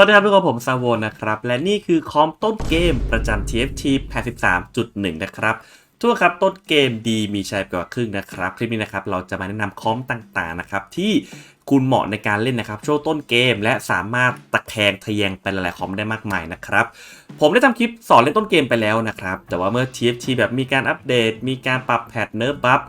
สวัสดีครับทุกคนผมซาโวนนะครับ และนี่คือคอมต้นเกมประจำ TFT 83.1 นะครับทุกคนครับต้นเกมดีมีชัยกว่าครึ่งนะครับ คลิปนี้นะครับเราจะมาแนะนำคอมต่างๆนะครับที่คุณเหมาะในการเล่นนะครับช่วงต้นเกม และสามารถตะแคงทะแยงไปหลายๆคอมได้มากมายนะครับผมได้ทำคลิปสอนเล่นต้นเกมไปแล้วนะครับแต่ว่าเมื่อ TFT แบบมีการอัปเดต มีการปรับแพทเนิร์ฟบัฟ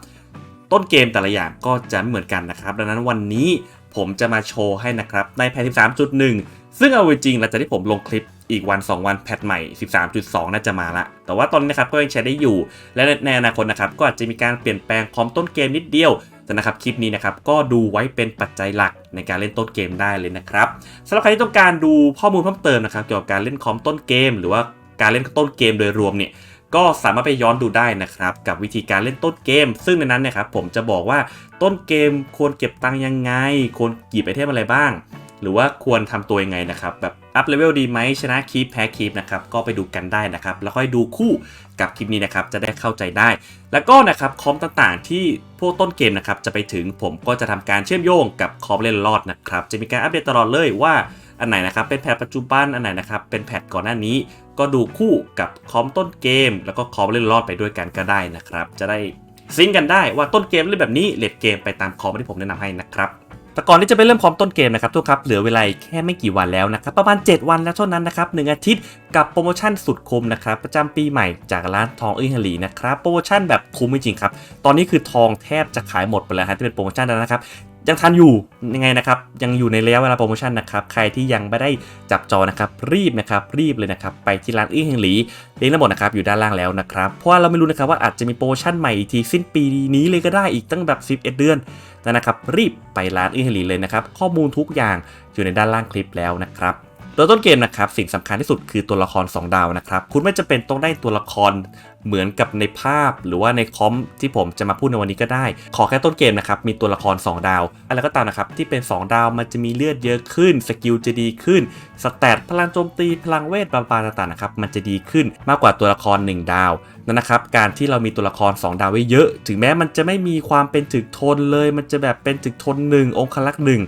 ต้นเกมแต่ละอย่างก็จะไม่เหมือนกันนะครับดังนั้นวันนี้ผมจะมาโชว์ให้นะครับในแพท13.1 ซึ่งเอาจริงๆหลังจากที่ผมลงคลิปอีกวัน 2 วันแพทใหม่ 13.2 น่าจะมาละ แต่ว่าตอนนี้นะครับก็ยังใช้ได้อยู่ และในอนาคตนะครับก็อาจจะมีการเปลี่ยนแปลงคอมต้นเกมนิดเดียวแต่นะครับคลิปนี้นะครับก็ดูไว้เป็นปัจจัยหลักในการเล่นต้นเกมได้เลยนะครับสำหรับใครที่ต้องการดูข้อมูลเพิ่มเติมนะครับเกี่ยวกับการเล่นคอมต้นเกม หรือว่าการเล่นต้นเกมโดยรวมเนี่ยก็สามารถไปย้อนดูได้นะครับกับวิธีการเล่นต้นเกม ซึ่งในนั้นนะครับผมจะบอกว่าต้นเกมควรเก็บตังค์ยังไง ควรหยิบไอเทมอะไรบ้าง หรือว่าควรทำตัวยังไงนะครับ แบบอัพเลเวลดีไหมชนะคีปแพ้คีปนะครับ ก็ไปดูกันได้นะครับ แล้วค่อยดูคู่กับคลิปนี้นะครับ จะได้เข้าใจได้ แล้วก็นะครับคอมต่างๆ ที่พวกต้นเกมนะครับ จะไปถึงผมก็จะทำการเชื่อมโยงกับคอมเล่นรอดนะครับ จะมีการอัปเดตตลอดเลยว่าอันไหนนะครับเป็นแพทปัจจุบันอันไหนนะครับเป็นแพทก่อนหน้านี้ ก็ดูคู่กับคอมต้นเกม แล้วก็คอมเล่นรอดไปด้วยกันก็ได้นะครับ จะได้ซิงกันได้ว่าต้นเกมเล่นแบบนี้เลดเกมไปตามคอมที่ผมแนะนำให้นะครับ แต่ก่อนที่จะไปเริ่มคอมต้นเกมนะครับทุกครับเหลือเวลาแค่ไม่กี่วันแล้วนะครับประมาณ 7 วันแล้วเท่านั้นนะครับหนึ่งอาทิตย์กับโปรโมชั่นสุดคุ้มนะครับประจำปีใหม่จากร้านทองอึ้งฮลีนะครับโปรโมชั่นแบบคุ้มจริงครับตอนนี้คือทองแทบจะขายหมดไปแล้วฮะที่เป็นโปรโมชั่นแล้วนะครับ ยังทันอยู่ยังไงนะครับยังอยู่ในระยะเวลาโปรโมชั่นนะครับใครที่ยังไม่ได้จับจอนะครับรีบนะครับรีบเลยนะครับไปที่ร้านอี้เฮงหลีลิงก์ทั้งหมดนะครับอยู่ด้านล่างแล้วนะครับเพราะว่าเราไม่รู้นะครับว่าอาจจะมีโปรโมชั่นใหม่อีกทีสิ้นปีนี้เลยก็ได้อีกตั้งแบบ 11 เดือนนะครับรีบไปร้านอี้เฮงหลีเลยนะครับข้อมูลทุกอย่างอยู่ในด้านล่างคลิปแล้วนะครับ โดยต้นเกมนะครับสิ่งสำคัญที่สุดคือตัวละคร 2 ดาวนะครับคุณไม่จำเป็นต้องได้ตัวละครเหมือนกับในภาพ หรือว่าในคอมที่ผมจะมาพูดในวันนี้ก็ได้ ขอแค่ต้นเกมนะครับมีตัวละคร 2 ดาวอะไรก็ตามนะครับที่เป็น 2 ดาวมันจะมีเลือดเยอะขึ้นสกิลจะดีขึ้นสแตทพลังโจมตีพลังเวทบาบาต่างๆนะครับมันจะดีขึ้นมากกว่าตัวละคร 1 ดาวนั่นนะครับการที่เรามีตัวละคร 2 ดาวไว้เยอะ ถึงแม้มันจะไม่มีความเป็นถึกทนเลย มันจะแบบเป็นถึกทน1องค์ลักษ์หนึ่ง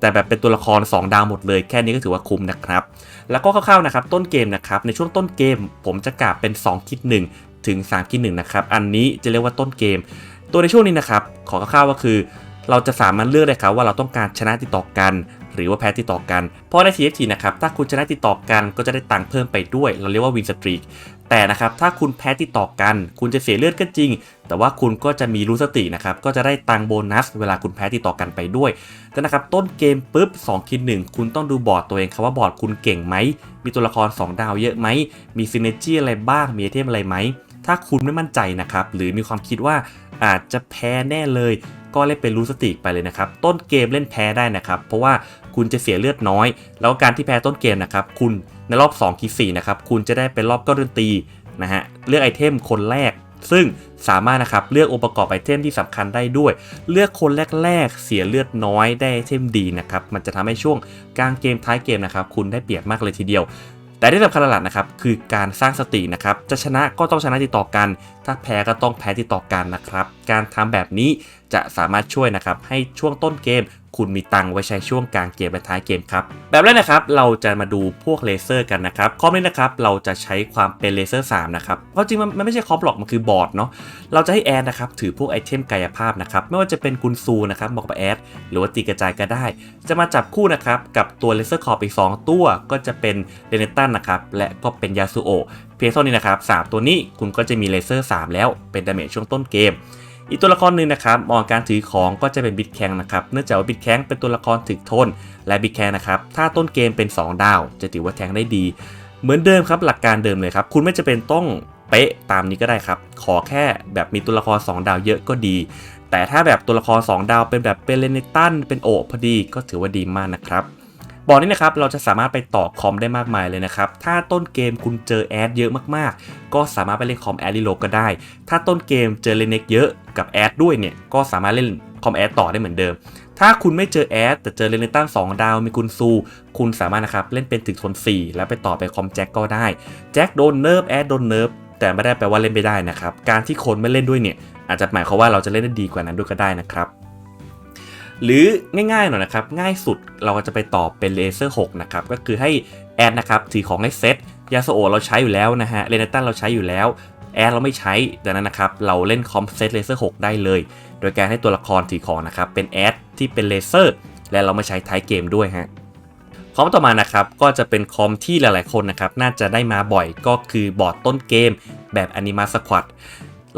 แต่แบบเป็นตัวละคร 2 ดาวหมดเลยแค่นี้ก็ถือว่าคุ้มนะครับ แล้วก็คร่าวๆนะครับต้นเกมนะครับในช่วงต้นเกมผมจะกาบเป็น2คิด1ถึง3คิด1นะครับอันนี้จะเรียกว่าต้นเกม ตัวในช่วงนี้นะครับขอคร่าวๆก็คือ เราจะสามารถเลือกได้ครับว่าเราต้องการชนะติดต่อกันหรือว่าแพ้ติดต่อกัน เพราะใน TFT นะครับ ถ้าคุณชนะติดต่อกันก็จะได้ตังค์เพิ่มไปด้วย เราเรียกว่าวินสตรีก แต่นะครับถ้าคุณแพ้ติดต่อกัน คุณจะเสียเลือดก็จริง แต่ว่าคุณก็จะมีรู้สตินะครับก็จะได้ตังโบนัส เวลาคุณแพ้ติดต่อกันไปด้วยแต่นะครับต้นเกมปุ๊บ2คิด1คุณต้องดูบอร์ดตัวเองครับว่าบอร์ดคุณเก่งไหมมีตัวละคร 2 ดาวเยอะไหมมีซินเนจี้อะไรบ้างมีไอเทมอะไรไหมถ้าคุณไม่มั่นใจนะครับหรือมีความคิดว่าอาจจะแพ้แน่เลย ก็เล่นเป็นรู้สติไปเลยนะครับ ต้นเกมเล่นแพ้ได้นะครับ เพราะว่าคุณจะเสียเลือดน้อย แล้วการที่แพ้ต้นเกมนะครับ คุณ ในรอบ2คิด4นะครับคุณจะได้เป็นรอบก้อนดนตรีนะฮะเลือกไอเทมคนแรก ซึ่งสามารถนะครับเลือกองค์ประกอบไอเทมที่สำคัญได้ด้วย เลือกคนแรก ๆ เสียเลือดน้อยได้ไอเทมดีนะครับมันจะทำให้ช่วงกลางเกมท้ายเกมนะครับคุณได้เปรียบมากเลยทีเดียวแต่ที่สำคัญหลักนะครับคือการสร้างสตินะครับจะชนะก็ต้องชนะติดต่อกัน ถ้าแพ้ก็ต้องแพ้ติดต่อกันนะครับ การทำแบบนี้จะสามารถช่วยนะครับให้ช่วงต้นเกมคุณมีตังไว้ใช้ช่วงกลางเกมและท้ายเกมครับ แบบแรกนะครับเราจะมาดูพวกเลเซอร์กันนะครับคอมนี้นะครับเราจะใช้ความเป็นเลเซอร์3นะครับเพราะจริงมันไม่ใช่คอมหรอกมันคือบอร์ดเนาะเราจะให้แอดนะครับถือพวกไอเทมกายภาพนะครับไม่ว่าจะเป็นกุนซูนะครับบอกกับแอดหรือว่าตีกระจายก็ได้ จะมาจับคู่นะครับกับตัวเลเซอร์คอร์อีก2ตัวก็จะเป็นเรเนตันนะครับและก็เป็นยาสุโอะเพียงเท่านี้นะครับ3ตัวนี้คุณก็จะมีเลเซอร์ 3 แล้วเป็นดาเมจช่วงต้นเกม อีกตัวละครหนึ่งนะครับมองการถือของก็จะเป็นบิดแคงนะครับเนื่องจากว่าบิดแคงเป็นตัวละครถึกทน และบิดแคงนะครับถ้าต้นเกมเป็น 2 ดาว จะถือว่าแทงได้ดี เหมือนเดิมครับหลักการเดิมเลยครับ คุณไม่จะเป็นต้องเป๊ะตามนี้ก็ได้ครับ ขอแค่แบบมีตัวละคร 2 ดาวเยอะก็ดี แต่ถ้าแบบตัวละคร 2 ดาวเป็นแบบเป็นเลนิตันเป็นโอพอดีก็ถือว่าดีมากนะครับ บอร์ดนี้นะครับเราจะสามารถไปต่อคอมได้มากมายเลยนะครับ ถ้าต้นเกมคุณเจอแอดเยอะมากๆ ก็สามารถไปเล่นคอมแอดรีโลก็ได้ ถ้าต้นเกมเจอเลนเน็กเยอะกับแอดด้วยเนี่ยก็สามารถเล่นคอมแอดต่อได้เหมือนเดิม ถ้าคุณไม่เจอแอดแต่เจอเลนเนตัน2ดาวมีคุณซู คุณสามารถนะครับเล่นเป็นถึงทน4 แล้วไปต่อไปคอมแจ็คก็ได้ แจ็คโดนเนิร์ฟแอดโดนเนิร์ฟแต่ไม่ได้แปลว่าเล่นไม่ได้นะครับ การที่คนไม่เล่นด้วยเนี่ยอาจจะหมายความว่าเราจะเล่นได้ดีกว่านั้นด้วยก็ได้นะครับ หรือง่ายๆหน่อยนะครับ ง่ายสุดเราก็จะไปต่อเป็นเลเซอร์6นะครับ ก็คือให้แอดนะครับถือของให้เซตยาสโอเราใช้อยู่แล้วนะฮะเรนตันเราใช้อยู่แล้วแอดเราไม่ใช้ดังนั้นนะครับ เราเล่นคอมเซตเลเซอร์6ได้เลย โดยการให้ตัวละครถือของนะครับ เป็นแอดที่เป็นเลเซอร์ และเราไม่ใช้ท้ายเกมด้วยฮะคอมต่อมานะครับ ก็จะเป็นคอมที่หลายๆคนนะครับ น่าจะได้มาบ่อยก็คือบอร์ดต้นเกมแบบอนิมาสควอต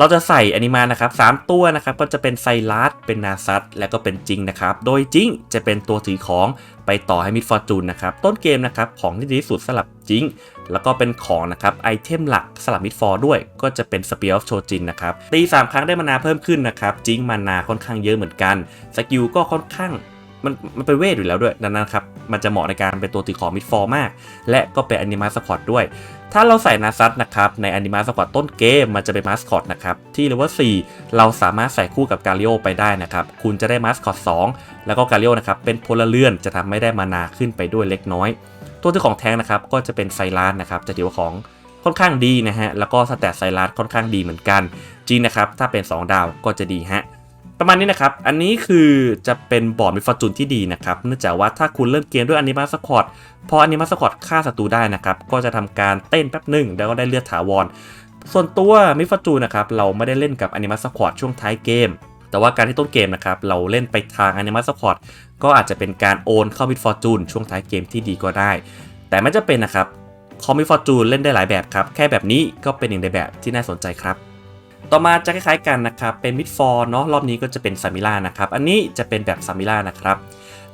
เราจะใส่อนิมานะครับ3ตัวนะครับก็จะเป็นไซรัสเป็นนาซัตและก็เป็นจิงนะครับ โดยจิงจะเป็นตัวถือของไปต่อให้มิดฟอร์จูนนะครับ ต้นเกมนะครับของที่ดีที่สุดสำหรับจิงแล้วก็เป็นของนะครับไอเทมหลักสลับมิดฟอร์ด้วย ก็จะเป็นสเปียร์ออฟโชจินนะครับตี3ครั้งได้มานาเพิ่มขึ้นนะครับจิงมานาค่อนข้างเยอะเหมือนกันสกิลก็ค่อนข้าง มันมันเป็นเวทอยู่แล้วด้วยดังนั้นครับ มันจะเหมาะในการเป็นตัวตีของมิดฟอร์มาก และก็เป็นอนิมาสควอตด้วย ถ้าเราใส่นาซัตนะครับในอนิมาสควอตต้นเกม มันจะเป็นมาสคอตนะครับที่เลเวล4เราสามารถใส่คู่กับกาลิโอไปได้นะครับ คุณจะได้มาสคอต2แล้วก็กาลิโอนะครับเป็นพลเรือนจะทำให้ได้มานาขึ้นไปด้วยเล็กน้อย ตัวที่ของแท้งนะครับก็จะเป็นไซรัสนะครับจะถือว่าของค่อนข้างดีนะฮะแล้วก็สแตทไซรัสค่อนข้างดีเหมือนกันจริงนะครับถ้าเป็น 2 ดาวก็จะดีฮะ ประมาณนี้นะครับ อันนี้คือจะเป็นบอร์ดมิฟอร์จูนที่ดีนะครับ เนื่องจากว่าถ้าคุณเริ่มเกมด้วยอนิมาสควอตพออนิมาสควอตฆ่าศัตรูได้นะครับ ก็จะทำการเต้นแป๊บหนึ่งแล้วก็ได้เลือดถาวร ส่วนตัวมิฟอร์จูนนะครับ เราไม่ได้เล่นกับอนิมาสควอตช่วงท้ายเกม แต่ว่าการที่ต้นเกมนะครับ เราเล่นไปทางอนิมาสควอตก็อาจจะเป็นการโอนเข้ามิดฟอร์จูนช่วงท้ายเกมที่ดีก็ได้ แต่ไม่จะเป็นนะครับคอมมิฟอร์จูนเล่นได้หลายแบบครับ แค่แบบนี้ก็เป็นหนึ่งในแบบที่น่าสนใจครับ ต่อมาจะคล้ายๆกันนะครับ เป็นมิดฟอร์เนาะรอบนี้ก็จะเป็นซามิล่านะครับ อันนี้จะเป็นแบบซามิล่านะครับ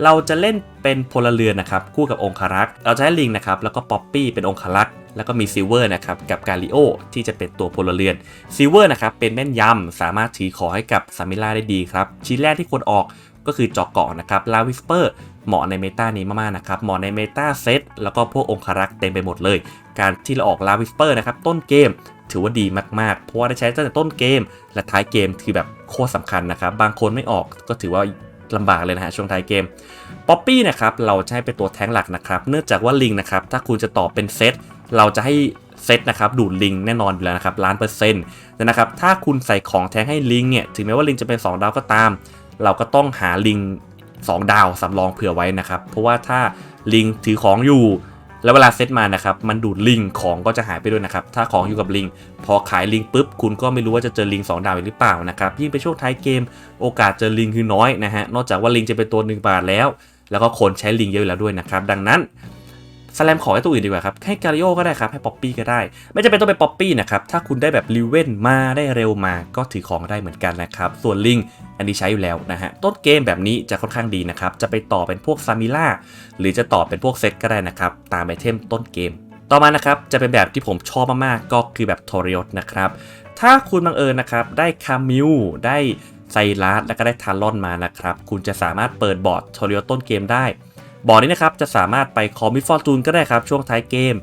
เราจะเล่นเป็นพลเรือนนะครับ คู่กับองคารักษ์เราจะให้ลิงนะครับแล้วก็ป๊อปปี้เป็นองคารักษ์แล้วก็มีซิลเวอร์นะครับกับกาลิโอที่จะเป็นตัวพลเรือนซิลเวอร์นะครับเป็นแม่นยำสามารถถือขอให้กับซามิล่าได้ดีครับชิ้นแรกที่ควรออกก็คือจอกเกาะนะครับลาวิสเปอร์เหมาะในเมตานี้มากๆนะครับเหมาะในเมตาเซตแล้วก็พวกองคารักษ์เต็มไปหมดเลย การที่เราออกลาวิสเปอร์นะครับต้นเกมถือว่าดีมากๆ เพราะว่าได้ใช้ตั้งแต่ต้นเกม และท้ายเกมคือแบบโคตรสำคัญนะครับ บางคนไม่ออกก็ถือว่าลำบากเลยนะฮะช่วงท้ายเกมป๊อปปี้นะครับเราจะให้เป็นตัวแท้งหลักนะครับ เนื่องจากว่าลิงนะครับถ้าคุณจะต่อเป็นเซตเราจะให้เซตนะครับดูดลิงแน่นอนอยู่แล้วนะครับล้านเปอร์เซ็นต์นะครับถ้าคุณใส่ของแท้งให้ลิงเนี่ยถึงแม้ว่าลิงจะเป็น 2 ดาวก็ตาม เราก็ต้องหาลิง 2 ดาวสำรองเผื่อไว้นะครับ เพราะว่าถ้าลิงถือของอยู่ แล้วเวลาเซตมานะครับ มันดูดลิงของก็จะหายไปด้วยนะครับ ถ้าของอยู่กับลิง พอขายลิงปุ๊บ คุณก็ไม่รู้ว่าจะเจอลิง 2 ดาวหรือเปล่านะครับ ยิ่งไปช่วงท้ายเกม โอกาสเจอลิงคือน้อยนะฮะ นอกจากว่าลิงจะเป็นตัวหนึ่งบาทแล้ว แล้วก็คนใช้ลิงเยอะอยู่แล้วด้วยนะครับ ดังนั้น สแลมขอให้ตัวอื่นดีกว่าครับ ให้กาลิโอก็ได้ครับ ให้ป๊อปปี้ก็ได้ ไม่จำเป็นต้องเป็นป๊อปปี้นะครับ ถ้าคุณได้แบบลิเว่นมาได้เร็วมาก็ถือของได้เหมือนกันนะครับ ส่วนลิงอันนี้ใช้อยู่แล้วนะฮะ ต้นเกมแบบนี้จะค่อนข้างดีนะครับ จะไปต่อเป็นพวกซามิล่าหรือจะต่อเป็นพวกเซตก็ได้นะครับ ตามไอเทมต้นเกม ต่อมานะครับจะเป็นแบบที่ผมชอบมากๆก็คือแบบโทริอสนะครับ ถ้าคุณบังเอิญนะครับได้คามิวได้ไซรัสแล้วก็ได้ทารอนมานะครับ คุณจะสามารถเปิดบอร์ดโทริอสต้นเกมได้ บอร์ดนี้นะครับจะสามารถไปคอมมิฟอร์จูนก็ได้ครับช่วงท้ายเกม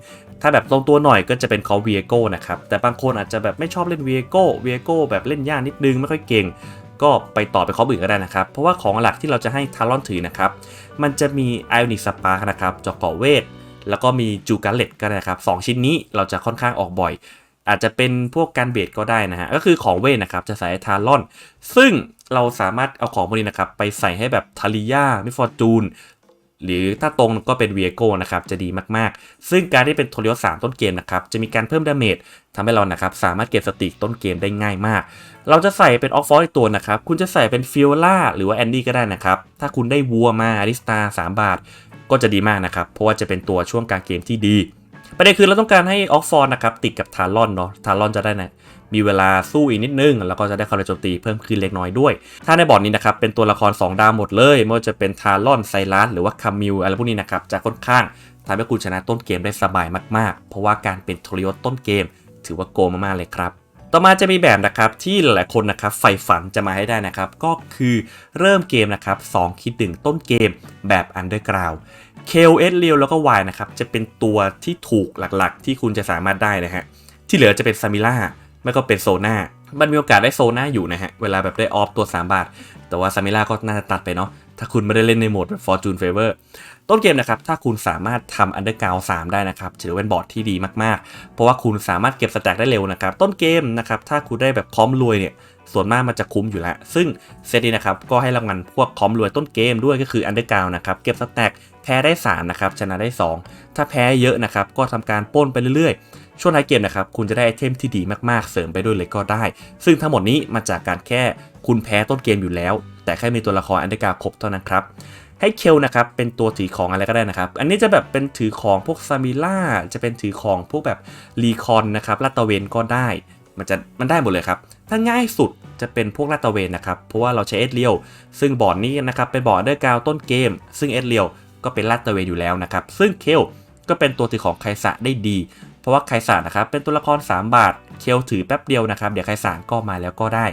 ถ้าแบบตรงตัวหน่อยก็จะเป็นคอเวียโก้นะครับแต่บางคนอาจจะแบบไม่ชอบเล่นเวียโก้เวียโก้แบบเล่นยากนิดนึงไม่ค่อยเก่งก็ไปต่อไปคออื่นก็ได้นะครับ เพราะว่าของหลักที่เราจะให้ทารอนถือนะครับ มันจะมีไอออนิกสปาร์นะครับจอกเกาะเวท แล้วก็มีจูการเลตก็ได้ครับสองชิ้นนี้เราจะค่อนข้างออกบ่อย อาจจะเป็นพวกการเบดก็ได้นะฮะ ก็คือของเวทนะครับ จะใส่ทารอน ซึ่งเราสามารถเอาของพวกนี้นะครับ ไปใส่ให้แบบทาริยามิฟอร์จูน หรือถ้าตรงก็เป็นเวียโก้นะครับจะดีมากๆ ซึ่งการที่เป็นโทริโอสามต้นเกมนะครับจะมีการเพิ่มดาเมจทำให้เรานะครับสามารถเก็บสติกต้นเกมได้ง่ายมาก เราจะใส่เป็นออฟฟอร์ตัวนะครับ คุณจะใส่เป็นฟิโอล่าหรือว่าแอนดี้ก็ได้นะครับ ถ้าคุณได้วัวมาอาริสตา3บาท ก็จะดีมากนะครับ เพราะว่าจะเป็นตัวช่วงกลางเกมที่ดีประเด็นคือเราต้องการให้ออฟฟอร์นะครับติดกับทารอนเนาะทารอนจะได้นะ มีเวลาสู้อีกนิดนึง แล้วก็จะได้คาร์โจมตีเพิ่มขึ้นเล็กน้อยด้วย ถ้าในบอร์ดนี้นะครับเป็นตัวละคร 2 ดาวหมดเลยไม่ว่าจะเป็นทารอนไซรัสหรือว่าคามิลอะไรพวกนี้นะครับจะค่อนข้างทำให้คุณชนะต้นเกมได้สบายมากๆ เพราะว่าการเป็นโทริโอต้นเกม ถือว่าโกมากๆเลยครับต่อมาจะมีแบบนะครับที่หลายๆคนนะครับใฝ่ฝันจะมาให้ได้นะครับ ก็คือเริ่มเกมนะครับ2คิดถึงต้นเกมแบบอันเดอร์กราวเคลเอสเรียวแล้วก็วายนะครับจะเป็นตัวที่ถูกหลักๆ ที่คุณจะสามารถได้นะฮะที่เหลือจะเป็นซามิล่า ไม่ก็เป็นโซน่ามันมีโอกาสได้โซน่าอยู่นะฮะ เวลาแบบได้ออฟตัว 3 บาท แต่ว่าซามิล่าก็น่าจะตัดไปเนาะ ถ้าคุณไม่ได้เล่นในโหมดแบบ Fortune Favor ต้นเกมนะครับ ถ้าคุณสามารถทำ Underground 3ได้นะครับ ถือเป็นบอร์ดที่ดีมากๆ เพราะว่าคุณสามารถเก็บสแต็กได้เร็วนะครับ ต้นเกมนะครับ ถ้าคุณได้แบบพร้อมรวยเนี่ย ส่วนมากมันจะคุ้มอยู่แล้ว ซึ่งเซตนี้นะครับ ก็ให้รางวัลพวกพร้อมรวยต้นเกมด้วยก็คือ Underground นะครับ เก็บสแต็กแพ้ได้3นะครับ ชนะได้ 2 ถ้าแพ้เยอะนะครับ ก็ทำการป้นไปเรื่อยๆ ช่วงท้ายเกมนะครับคุณจะได้ไอเทมที่ดีมากๆเสริมไปด้วยเลยก็ได้ ซึ่งทั้งหมดนี้มาจากการแค่คุณแพ้ต้นเกมอยู่แล้ว แต่แค่มีตัวละคร Underground ครบเท่านั้นครับให้เคลนะครับเป็นตัวถือของอะไรก็ได้นะครับ อันนี้จะแบบเป็นถือของพวกซามิล่าจะเป็นถือของพวกแบบรีคอนนะครับลาดตะเวนก็ได้มันจะมันได้หมดเลยครับ ถ้าง่ายสุดจะเป็นพวกลาดตะเวนนะครับ เพราะว่าเราใช้เอสเรียวซึ่งบอร์ดนี้นะครับเป็นบอร์ดเดอร์กาวต้นเกม ซึ่งเอสเรียวก็เป็นลาดตะเวนอยู่แล้วนะครับ ซึ่งเคลก็เป็นตัวถือของไคสะได้ดี เพราะว่าไคสะนะครับเป็นตัวละคร 3 บาทเคลถือแป๊บเดียวนะครับ เดี๋ยวไคสะก็มาแล้วก็ได้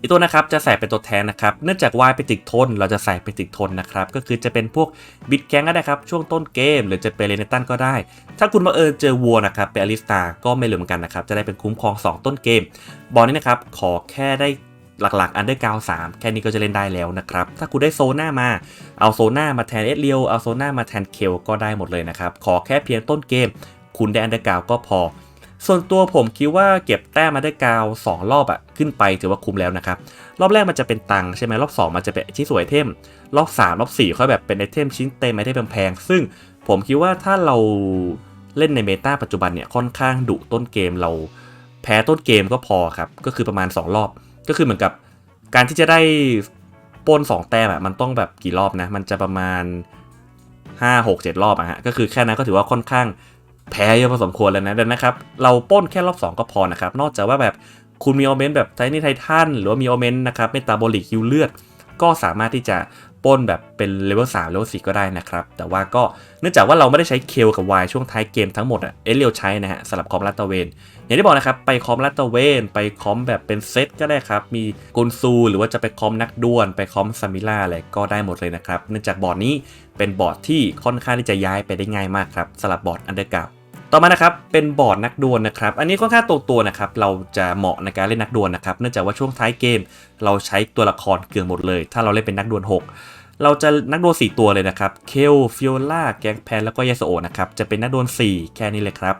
อีกตัวนะครับจะใส่เป็นตัวแทนนะครับ เนื่องจากวายเป็นติดทน เราจะใส่เป็นติดทนนะครับ ก็คือจะเป็นพวกบิดแกงก็ได้ครับช่วงต้นเกม หรือจะเป็นเรเนตันก็ได้ ถ้าคุณมาเอิญเจอวัวนะครับเป็นอลิสตาก็ไม่เหลือเหมือนกันนะครับจะได้เป็นคุ้มครอง 2 ต้นเกม บอลนี้นะครับขอแค่ได้หลักๆอันเดอร์กาวสแค่นี้ก็จะเล่นได้แล้วนะครับ ถ้าคุณได้โซน่ามา เอาโซน่ามาแทนเอสเรียวเอาโซน่ามาแทนเคลก็ได้หมดเลยนะครับ ขอแค่เพียงต้นเกม คุณได้อันเดอร์กาวก็พอ ส่วนตัวผมคิดว่าเก็บแต้มมาได้กาว2รอบอะขึ้นไปถือว่าคุ้มแล้วนะครับ รอบแรกมันจะเป็นตังใช่ไหมรอบ 2 มันจะเป็นชิ้นสวนไอเทม รอบ 3 รอบ 4 ค่อยแบบเป็นไอเทมชิ้นเต็มไอเทมแพงๆซึ่งผมคิดว่าถ้าเราเล่นในเมตาปัจจุบันเนี่ยค่อนข้างดุต้นเกมเราแพ้ต้นเกมก็พอครับก็คือประมาณ 2 รอบ ก็คือเหมือนกับการที่จะได้ปน2 แต้มอะมันต้องแบบกี่รอบนะ มันจะประมาณ 5 6 7 รอบอะฮะก็คือแค่นั้นก็ถือว่าค่อนข้าง แพ้เยอะพอสมควรแล้วนะดังนั้นะครับ เราป้นแค่รอบ 2 ก็พอนะครับ นอกจากว่าแบบคุณมีโอเมนแบบไทนี่ไททันหรือว่ามีโอเมนนะครับเมตาบอลิกฮิวเลือด ก็สามารถที่จะป้นแบบเป็นเลเวล3เลเวล4ก็ได้นะครับ แต่ว่าก็เนื่องจากว่าเราไม่ได้ใช้เคลกับวายช่วงท้ายเกมทั้งหมดอะเอเรียวใช้นะฮะสำหรับคอมลาดตะเวน อย่างที่บอกนะครับ ไปคอมลาดตะเวน ไปคอมแบบเป็นเซตก็ได้ครับ มีกุนซู หรือว่าจะไปคอมนักด้วลไปคอมซามิล่าอะไรก็ได้หมดเลยนะครับ เนื่องจากบอร์ดนี้เป็นบอร์ดที่ค่อนข้างที่จะย้ายไปได้ง่ายมากครับสำหรับบอร์ดอันเดอร์กาว ต่อมานะครับเป็นบอร์ดนักดวลนะครับ อันนี้ค่อนข้างตรงตัวนะครับเราจะเหมาะในการเล่นนักดวลนะครับ เนื่องจากว่าช่วงท้ายเกม เราใช้ตัวละครเกือบหมดเลย ถ้าเราเล่นเป็นนักดวล6เราจะนักดวล4ตัวเลยนะครับ เคล ฟิโอล่า แกงแพน แล้วก็ยาสโอนะครับ จะเป็นนักดวล4แค่นี้เลยครับ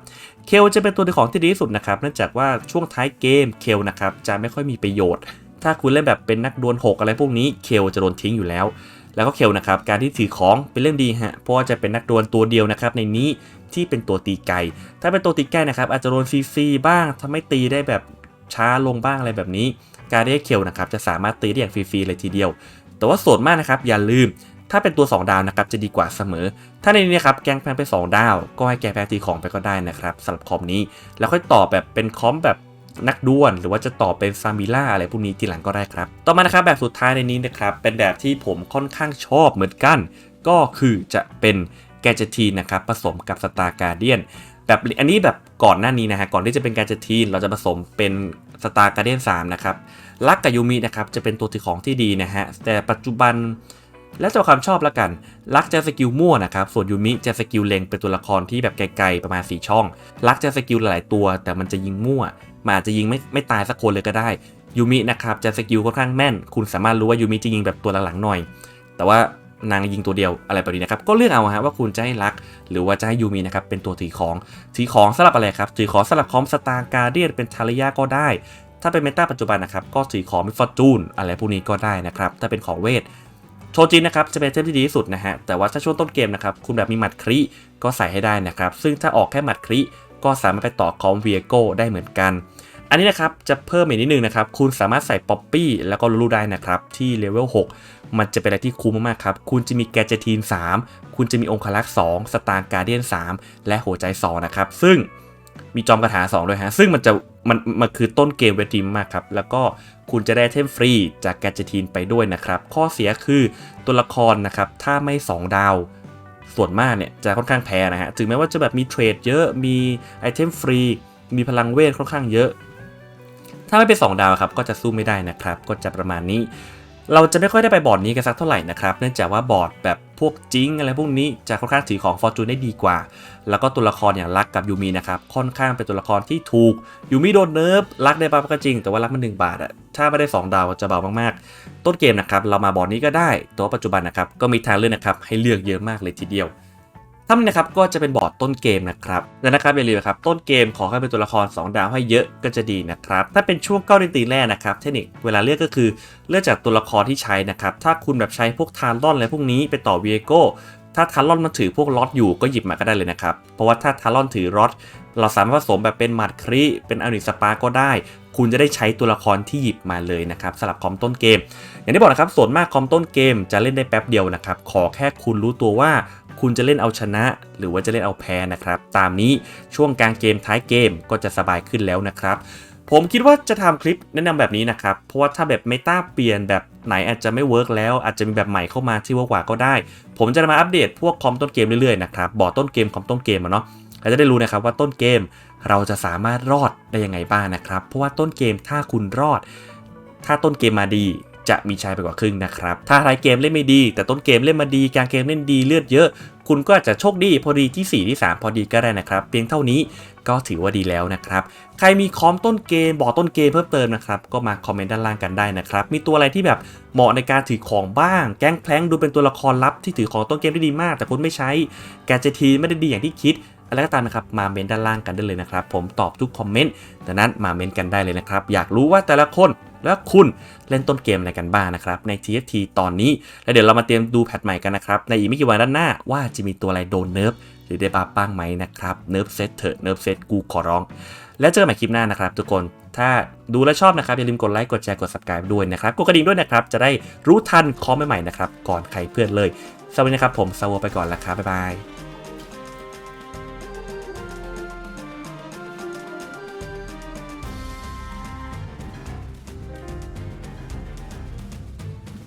เคลจะเป็นตัวของที่ดีที่สุดนะครับ เนื่องจากว่าช่วงท้ายเกมเคลนะครับจะไม่ค่อยมีประโยชน์ ถ้าคุณเล่นแบบเป็นนักดวล6อะไรพวกนี้ เคลจะโดนทิ้งอยู่แล้ว แล้วก็เคลนะครับการที่ถือของเป็นเรื่องดีฮะเพราะว่าจะเป็นนักดวลตัวเดียวนะครับในนี้ที่เป็นตัวตีไกถ้าเป็นตัวตีใกล้นะครับอาจจะโดนซีซีบ้างทำให้ตีได้แบบช้าลงบ้างอะไรแบบนี้ การได้เคลนะครับจะสามารถตีได้อย่างฟรีๆเลยทีเดียว แต่ว่าส่วนมากนะครับอย่าลืมถ้าเป็นตัว 2 ดาวนะครับจะดีกว่าเสมอ ถ้าในนี้นะครับแกงแพนไป 2 ดาว ก็ให้แกงแพนตีของไปก็ได้นะครับสำหรับคอมนี้ แล้วค่อยต่อแบบเป็นคอมแบบ นักด้วลหรือว่าจะต่อเป็นซามิล่าอะไรพวกนี้ทีหลังก็ได้ครับ ต่อมานะครับแบบสุดท้ายในนี้นะครับเป็นแบบที่ผมค่อนข้างชอบเหมือนกัน ก็คือจะเป็นแกจทีนะครับผสมกับสตาร์การเดียนแบบอันนี้แบบก่อนหน้านี้นะฮะก่อนที่จะเป็นแกจทีนเราจะผสมเป็นสตาร์การเดียน3นะครับลักกับยูมินะครับจะเป็นตัวถือของที่ดีนะฮะแต่ปัจจุบันแล้วแต่ความชอบละกัน ลักจะสกิลมั่วนะครับ ส่วนยูมิจะสกิลเล็งเป็นตัวละครที่แบบไกลๆประมาณ 4 ช่อง ลักจะสกิลหลายตัว แต่มันจะยิงมั่ว มันอาจจะยิงไม่ไม่ตายสักคนเลยก็ได้ยูมินะครับจะสกิลค่อนข้างแม่น คุณสามารถรู้ว่ายูมิจะยิงแบบตัวหลังๆหน่อย แต่ว่านางยิงตัวเดียวอะไรแบบนี้นะครับ ก็เลือกเอาฮะว่าคุณจะให้ลัก หรือว่าจะให้ยูมินะครับเป็นตัวถือของถือของสลับอะไรครับถือของสลับคอมสตาร์การเดียนเป็นทาริยาก็ได้ ถ้าเป็นเมตาปัจจุบันนะครับก็ถือของมิฟอร์จูนอะไรพวกนี้ก็ได้นะครับถ้าเป็นของเวทโชจินนะครับจะเป็นเทมที่ดีที่สุดนะฮะแต่ว่าถ้าช่วงต้นเกมนะครับคุณแบบมีหมัดคริก็ใส่ให้ได้นะครับซึ่งถ้าออกแค่หมัดคริ ก็สามารถไปต่อคอมเวียโกได้เหมือนกัน อันนี้นะครับจะเพิ่มอีกนิดนึงนะครับ คุณสามารถใส่ป๊อปปี้แล้วก็ลูลูได้นะครับ ที่เลเวล6มันจะเป็นอะไรที่คุ้มมากๆครับ คุณจะมีแกจทีน 3 คุณจะมีองคลักษ์2สตาร์การเดียน 3 และหัวใจ 2 นะครับ ซึ่งมีจอมคาถา 2 ด้วยฮะ ซึ่งมันจะมันมันคือต้นเกมเวทีมากครับ แล้วก็คุณจะได้เทมฟรีจากแกจทีนไปด้วยนะครับ ข้อเสียคือตัวละครนะครับถ้าไม่ 2 ดาว ส่วนมากเนี่ยจะค่อนข้างแพ้นะฮะ ถึงแม้ว่าจะแบบมีเทรดเยอะ มีไอเทมฟรี มีพลังเวทค่อนข้างเยอะ ถ้าไม่เป็น2ดาวครับก็จะสู้ไม่ได้นะครับ ก็จะประมาณนี้ เราจะไม่ค่อยได้ไปบอร์ดนี้กันสักเท่าไหร่นะครับ เนื่องจากว่าบอร์ดแบบ พวกจิงอะไรพวกนี้จะค่อนข้างถือของฟอร์จูนได้ดีกว่า แล้วก็ตัวละครอย่างรักกับยูมีนะครับค่อนข้างเป็นตัวละครที่ถูกยูมีโดนเนิร์ฟรักได้บ้างก็จริง แต่ว่ารักมันหนึ่งบาทอะถ้าไม่ได้ 2 ดาวจะเบามากๆ ต้นเกมนะครับเรามาบอร์ดนี้ก็ได้แตัวาปัจจุบันนะครับก็มีทางเลือกนะครับให้เลือกเยอะมากเลยทีเดียว ถ้ามันนะครับก็จะเป็นบอร์ดต้นเกมนะครับและนะครับอย่าลืมนะครับต้นเกมขอให้เป็นตัวละคร 2 ดาวให้เยอะก็จะดีนะครับถ้าเป็นช่วงเก้าเดือนตีแรกนะครับเทคนิคเวลาเลือกก็คือเลือกจากตัวละครที่ใช้นะครับถ้าคุณแบบใช้พวกทารลอนอะไรพวกนี้ไปต่อเวโกถ้าทารอนมันถือพวกล็อตอยู่ก็หยิบมาก็ได้เลยนะครับ เพราะว่าถ้าทารอนถือล็อตเราสามารถผสมแบบเป็นมัดครีเป็นอนิสปาก็ได้ คุณจะได้ใช้ตัวละครที่หยิบมาเลยนะครับสำหรับคอมต้นเกม อย่างที่บอกนะครับส่วนมากคอมต้นเกมจะเล่นได้แป๊บเดียวนะครับ ขอแค่คุณรู้ตัวว่า คุณจะเล่นเอาชนะ หรือว่าจะเล่นเอาแพ้นะครับ ตามนี้ช่วงกลางเกมท้ายเกมก็จะสบายขึ้นแล้วนะครับ ผมคิดว่าจะทำคลิปแนะนำแบบนี้นะครับ เพราะว่าถ้าแบบเมตาเปลี่ยนแบบไหนอาจจะไม่เวิร์กแล้วอาจจะมีแบบใหม่เข้ามาที่เวิร์กกว่าก็ได้ ผมจะมาอัปเดตพวกคอมต้นเกมเรื่อยๆนะครับบอร์ดต้นเกมคอมต้นเกมอะเนาะเราจะได้รู้นะครับว่าต้นเกมเราจะสามารถรอดได้ยังไงบ้างนะครับ เพราะว่าต้นเกมถ้าคุณรอด ถ้าต้นเกมมาดี จะมีชัยไปกว่าครึ่งนะครับ ถ้าท้ายเกมเล่นไม่ดี แต่ต้นเกมเล่นมาดีกลางเกมเล่นดีเลือดเยอะ คุณก็อาจจะโชคดีพอดีที่ 4 ที่ 3 พอดีก็ได้นะครับ เพียงเท่านี้ก็ถือว่าดีแล้วนะครับ ใครมีคอมต้นเกมบอกต้นเกมเพิ่มเติมนะครับ ก็มาคอมเมนต์ด้านล่างกันได้นะครับ มีตัวอะไรที่แบบเหมาะในการถือของบ้าง แก๊งแพลงดูเป็นตัวละครลับที่ถือของต้นเกมได้ดีมาก แต่คุณไม่ใช้ แกจทีไม่ได้ดีอย่างที่คิด อะไรก็ตามนะครับมาเมนด้านล่างกันได้เลยนะครับ ผมตอบทุกคอมเมนต์ดังนั้นมาเมนกันได้เลยนะครับ อยากรู้ว่าแต่ละคนและคุณเล่นต้นเกมอะไรกันบ้างนะครับ ใน TFT ตอนนี้ แล้วเดี๋ยวเรามาเตรียมดูแพทใหม่กันนะครับ ในอีกไม่กี่วันด้านหน้าว่าจะมีตัวอะไรโดนเนิร์ฟหรือได้บัฟบ้างไหมนะครับเนิร์ฟเซตเถอะเนิร์ฟเซตกูขอร้อง แล้วเจอกันใหม่คลิปหน้านะครับ ทุกคนถ้าดูและชอบนะครับอย่าลืมกดไลค์กดแชร์กด subscribe ด้วยนะครับกดกระดิ่งด้วยนะครับจะได้รู้ทันคอมใหม่ๆนะครับก่อนใครเพื่อนเลยสวัสดีนะครับผมซาวไปก่อนแล้วครับบ๊ายบาย